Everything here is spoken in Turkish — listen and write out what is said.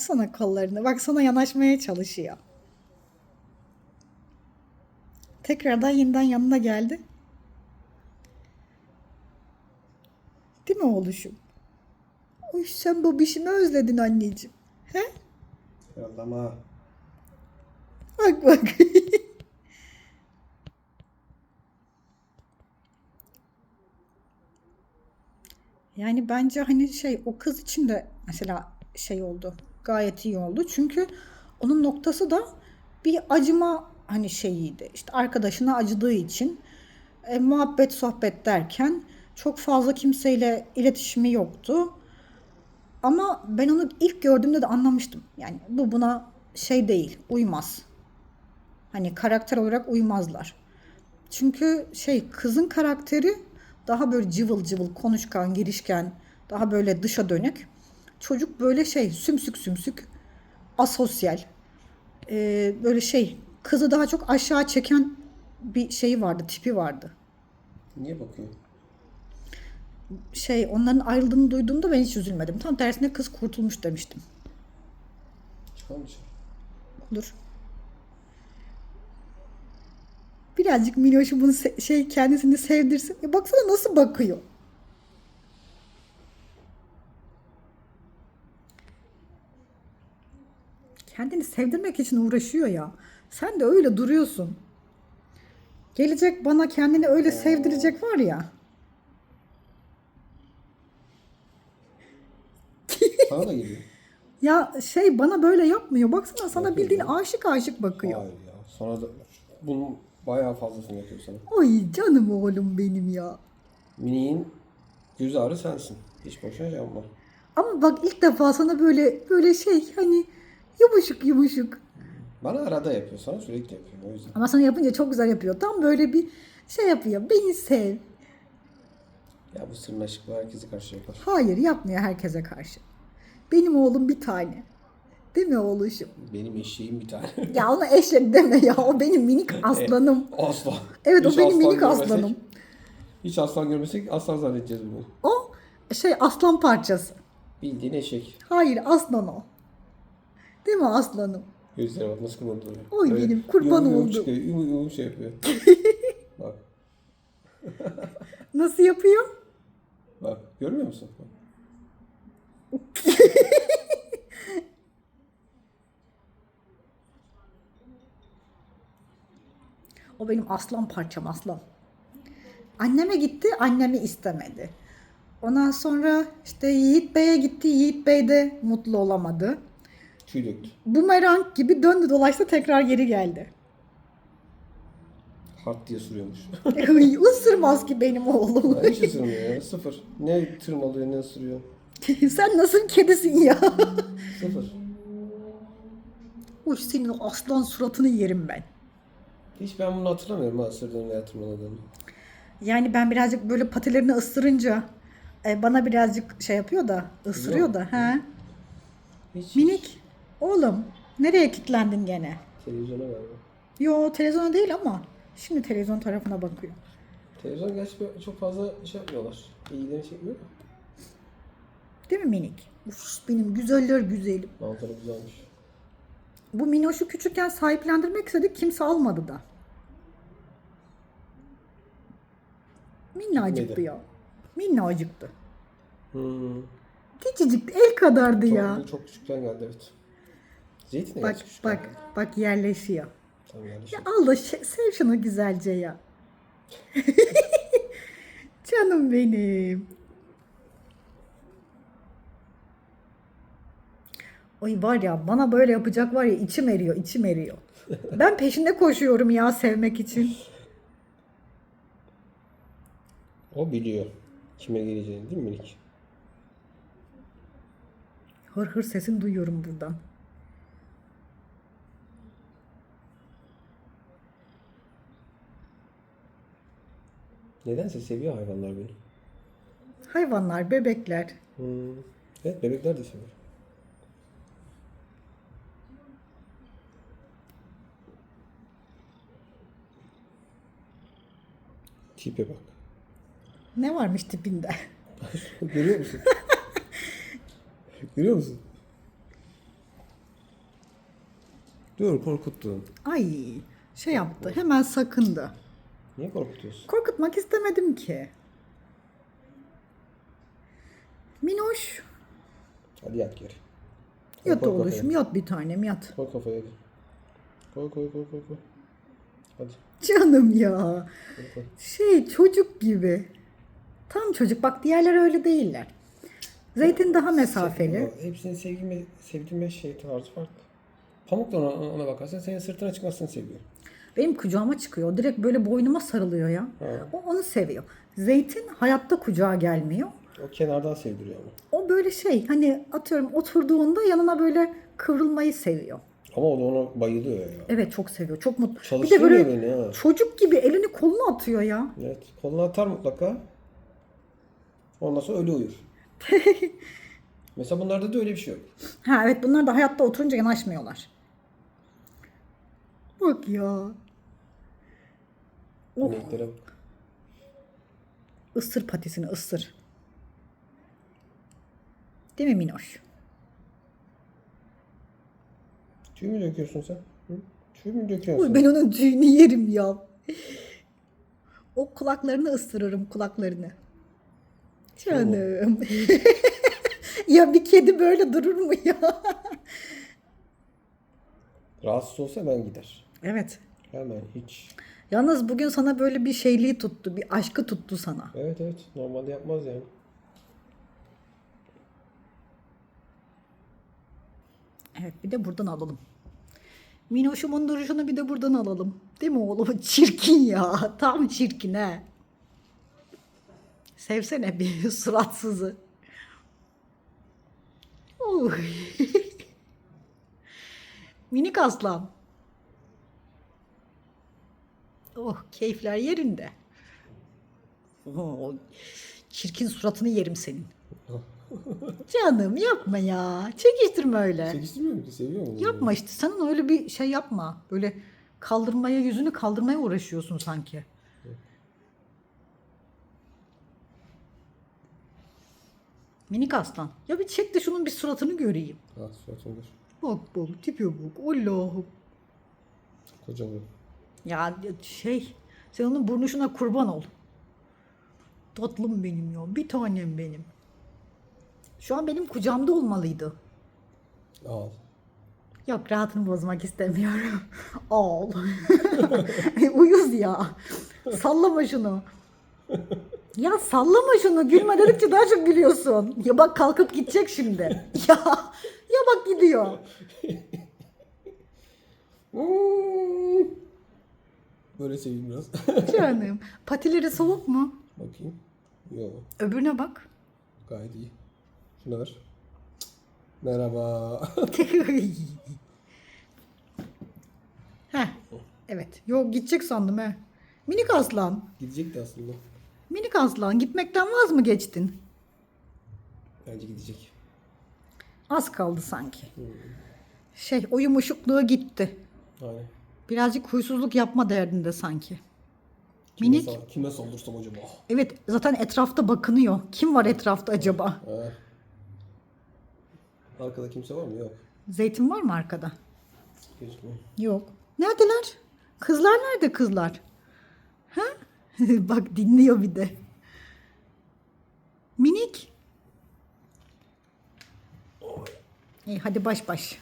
Açsana kollarını. Bak sana yanaşmaya çalışıyor. Tekrardan yeniden yanına geldi. Değil mi oğluşum? Uy sen babişini özledin anneciğim. He? Yallama. Bak bak. yani bence hani şey o kız için de mesela şey oldu. Gayet iyi oldu. Çünkü onun noktası da bir acıma hani şeyiydi. İşte arkadaşına acıdığı için e, muhabbet sohbet derken çok fazla kimseyle iletişimi yoktu. Ama ben onu ilk gördüğümde de anlamıştım. Yani bu buna şey değil, uymaz. Hani karakter olarak uymazlar. Çünkü şey kızın karakteri daha böyle cıvıl cıvıl, konuşkan, girişken, daha böyle dışa dönük. Çocuk böyle şey sümsük sümsük, asosyal. Ee, böyle şey kızı daha çok aşağı çeken bir şeyi vardı, tipi vardı. Niye bakıyor? Şey onların ayrıldığını duyduğumda ben hiç üzülmedim. Tam tersine kız kurtulmuş demiştim. Çıkalım dışarı. Olur. Birazcık Miloş'u bunu se- şey kendisini sevdirsin. Ya baksana nasıl bakıyor. Kendini sevdirmek için uğraşıyor ya. Sen de öyle duruyorsun. Gelecek bana kendini öyle sevdirecek var ya. Sana da geliyor. Ya şey bana böyle yapmıyor. Baksana sana bildiğin aşık aşık bakıyor. Hayır ya. Sonra da bunun bayağı fazlasını yapıyor sana. Ay canım oğlum benim ya. Mini'nin göz ağrı sensin. Hiç boşuna yapma. Ama bak ilk defa sana böyle böyle şey hani yumuşuk yumuşuk. Bana arada yapıyor. Sana sürekli yapıyor. O yüzden. Ama sana yapınca çok güzel yapıyor. Tam böyle bir şey yapıyor. Beni sev. Ya bu sırnaşıklı herkese karşı yapar. Hayır yapmıyor herkese karşı. Benim oğlum bir tane. Değil mi oğluşum? Benim eşeğim bir tane. Ya ona eşek deme ya. O benim minik aslanım. Aslan. Evet o Hiç benim aslan minik görmesek- aslanım. Hiç aslan görmesek aslan zannedeceğiz bunu. O şey aslan parçası. Bildiğin eşek. Hayır aslan o. Değil mi aslanım? Gözlere bak nasıl kımıldıyor. Oy benim, kurban yum yum oldum. çıkıyor. Yum yum şey yapıyor. bak. Nasıl yapıyor? Bak. Görmüyor musun? Bak. O benim aslan parçam aslan. Anneme gitti, annemi istemedi. Ondan sonra işte Yiğit Bey'e gitti, Yiğit Bey de mutlu olamadı. Tüy döktü. Bumerang gibi döndü dolaştı tekrar geri geldi. Hart diye sürüyormuş. Isırmaz ki benim oğlum. Hiç ısırmıyor ya. Sıfır. Ne tırmalıyor ne ısırıyor. Sen nasıl kedisin ya? Sıfır. Uy senin o aslan suratını yerim ben. Hiç ben bunu hatırlamıyorum ha ısırdığını veya tırmaladığını. Yani ben birazcık böyle patilerini ısırınca e, bana birazcık şey yapıyor da ısırıyor da. He. Hiç. Minik. Oğlum nereye kilitlendin gene? Televizyona galiba. Yo televizyona değil ama şimdi televizyon tarafına bakıyor. Televizyon gerçi çok fazla şey yapmıyorlar. İyilerini çekmiyor da. Değil mi minik? Uf, benim güzeller güzelim. Manzara güzelmiş. Bu Minoş'u küçükken sahiplendirmek istedik kimse almadı da. Minnacıktı Neden? ya. Minnacıktı. Hmm. Küçücük el kadardı Çok, ya. Bu çok küçükken geldi evet. Zeytin de Bak küçükken bak bak yerleşiyor. Tamam yani Ya al da şe- sev şunu güzelce ya. Canım benim. Oy var ya bana böyle yapacak var ya içim eriyor içim eriyor. Ben peşinde koşuyorum ya sevmek için. O biliyor. Kime geleceğini değil mi minik? Hır hır sesini duyuyorum buradan. Nedense seviyor hayvanlar beni. Hayvanlar, bebekler. Hmm. Evet bebekler de seviyor. Tipe bak. Ne varmış tipinde? Görüyor musun? Görüyor musun? Dur korkuttun. Ay şey yaptı. Hemen sakındı. Niye korkutuyorsun? Korkutmak istemedim ki. Minoş. Hadi yat geri. Yat Koy oğluşum kafaya. yat bir tanem yat. Koy kafaya. Koy koy koy koy koy. Hadi. Canım ya. Koy, koy. Şey çocuk gibi. Tam çocuk. Bak diğerleri öyle değiller. Zeytin daha mesafeli. Ya, Hepsinin sevdiğim, sevdiğim şey tarzı farklı. Pamuk da ona, ona bakarsan senin sırtına çıkmasını seviyor. Benim kucağıma çıkıyor. Direkt böyle boynuma sarılıyor ya. O onu seviyor. Zeytin hayatta kucağa gelmiyor. O kenardan sevdiriyor ama. O böyle şey hani atıyorum oturduğunda yanına böyle kıvrılmayı seviyor. Ama o da ona bayılıyor ya. Evet çok seviyor. Çok mutlu. Bir de böyle beni ha. çocuk gibi elini kolunu atıyor ya. Evet. Kolunu atar mutlaka. Ondan sonra öyle uyur. Mesela bunlarda da öyle bir şey yok. Ha evet bunlar da hayatta oturunca yanaşmıyorlar. Bak ya. Oh. İneklere bak. Isır patisini ısır. Değil mi Minoş? Tüy mü döküyorsun sen? Hı? Tüy mü döküyorsun Uy, ben onun tüyünü yerim ya. O kulaklarını ısırırım kulaklarını. Canım. ya bir kedi böyle durur mu ya? Rahatsız olsa ben gider. Evet. Hemen hiç. Yalnız bugün sana böyle bir şeyliği tuttu, bir aşkı tuttu sana. Evet evet. Normalde yapmaz yani. Evet bir de buradan alalım. Minoşumun duruşunu bir de buradan alalım. Değil mi oğlum? Çirkin ya. Tam çirkin he. Sevsene bir suratsızı. Oy. Minik aslan. Oh keyifler yerinde. Oh, çirkin suratını yerim senin. Canım yapma ya. Çekiştirme öyle. Çekiştirmiyor mu ki? Seviyor mu? Yapma işte. Sen öyle bir şey yapma. Böyle kaldırmaya, yüzünü kaldırmaya uğraşıyorsun sanki. Minik aslan. Ya bir çek de şunun bir suratını göreyim. Ha suratını dur. Bak bak tipe bak. Allah'ım. Kocaman. Ya şey sen onun burnuşuna kurban ol. Tatlım benim ya. Bir tanem benim. Şu an benim kucağımda olmalıydı. Al. Yok rahatını bozmak istemiyorum. Al. Uyuz ya. Sallama şunu. Ya sallama şunu. Gülme dedikçe daha çok gülüyorsun. Ya bak kalkıp gidecek şimdi. Ya ya bak gidiyor. Böyle seveyim biraz. Canım. Patileri soğuk mu? Bakayım. Yok. Öbürüne bak. Gayet iyi. Şuna ver. Merhaba. Heh. Evet. Yok gidecek sandım he. Minik aslan. Gidecekti aslında. Minik aslan. Gitmekten vaz mı geçtin? Bence gidecek. Az kaldı sanki. Şey o yumuşukluğu gitti. Aynen. Birazcık huysuzluk yapma derdinde sanki. Kime Minik. sal- kime saldırsam acaba? Evet zaten etrafta bakınıyor. Kim var etrafta acaba? Ha. Arkada kimse var mı? Yok. Zeytin var mı arkada? Gözükmüyor. Yok. Neredeler? Kızlar nerede kızlar? Ha? Bak dinliyor bir de. Minik. İyi hadi baş baş.